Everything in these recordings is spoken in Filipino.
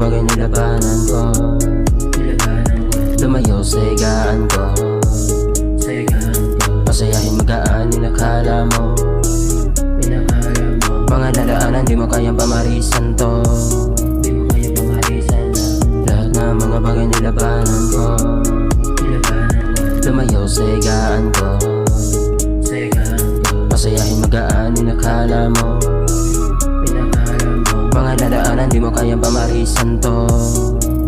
Bagay ko Nilabanan ko. Lumayo sa higaan ko. Masayahin magaan mo Pinakala mo. Mga dadaanan di mo kayang pamarisan to. Na Lahat ng mga bagay nilabanan ko. Lumayo sa higaan ko. Masayahin magaan mo Pinakala mo Dadaanan di mo kayang pamarisan to.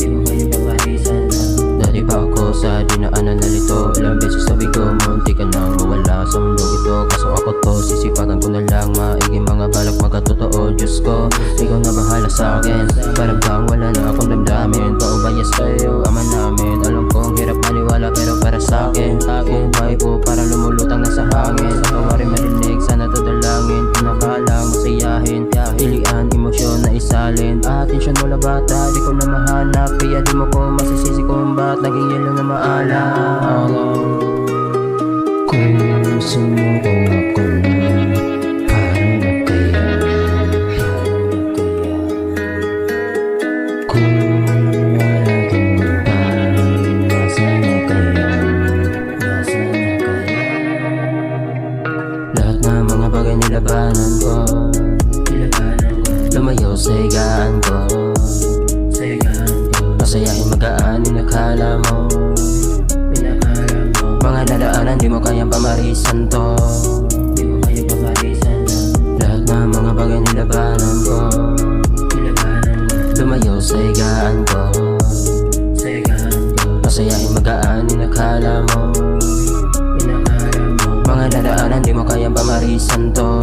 Di mo kaya pamarisan na Dati pa ako sa dinaanan na lito Ilang beses sabi ko munti ka nang mawala sa mundong ito. Kaso ako to sisipagan ko na lang. Maiging mga balak magkatotoo Diyos ko. Ikaw na bahala sa akin. Parang bang wala na akong damdamin. Paubaya sa'yo? Ama namin. Alam kong hirap maniwala pero para sa akin Aking Mo bata di ko na mahanap. Kaya di mo ko masisisi kung ba't Naging yelo na maalam. Kung sumuko ako Parang nagkaya Parang Kung wala kang babae Nasaan na kaya Nasaan na kaya. Lahat ng mga bagay nilabanan ko Lumayo sa higaan ko. Masayahin magaan inakala mo. Mga dadaanan di mo kayang pamarisan to. Lahat ng mga bagay nilabanan ko. Lumayo sa higaan ko. Masayahin magaan inakala mo. Mga dadaanan di mo kayang pamarisan to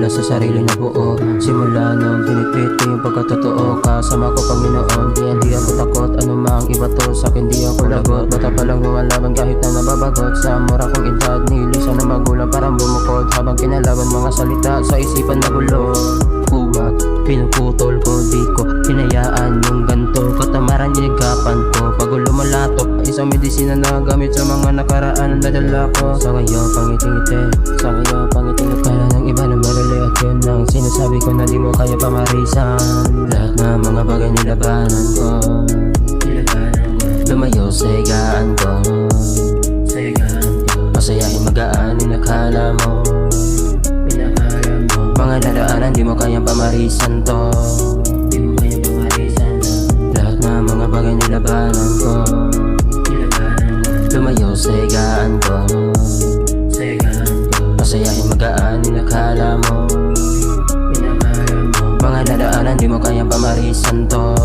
wala sa sarili na buo Simula nung pinipit ko yung pagkatotoo. Kasama ko Panginoon di ako takot. Ano mang iba to Sa akin di ako lagot. Bata pa lang lumalaban kahit na nababagot. Sa mura kong edad Nilisan na magulang parang bumukod. Habang kinalaban mga salita Sa isipan na gulo. Kuwag Pinuputol ko Di ko hinayaan yung ganto Katamaran. Inigapan ko Pagulo malatok Isang medisina na gamit sa mga nakaraan Ang dadala ko. Sa ngayon pangiting-ngiti Sa ngayon pangiting-ngiti Para ng iba yun ang sinasabi ko na di mo kaya pamarisan. Lahat ng mga bagay nilabanan ko Lumayo sa higaan ko. Masayahin magaan mo. Pinakala mo. Mga dadaanan di mo kayang pamarisan to. Lahat ng mga bagay nilabanan ko Lumayo Sa higaan ko. Masayahin di mo kayang pamarisan to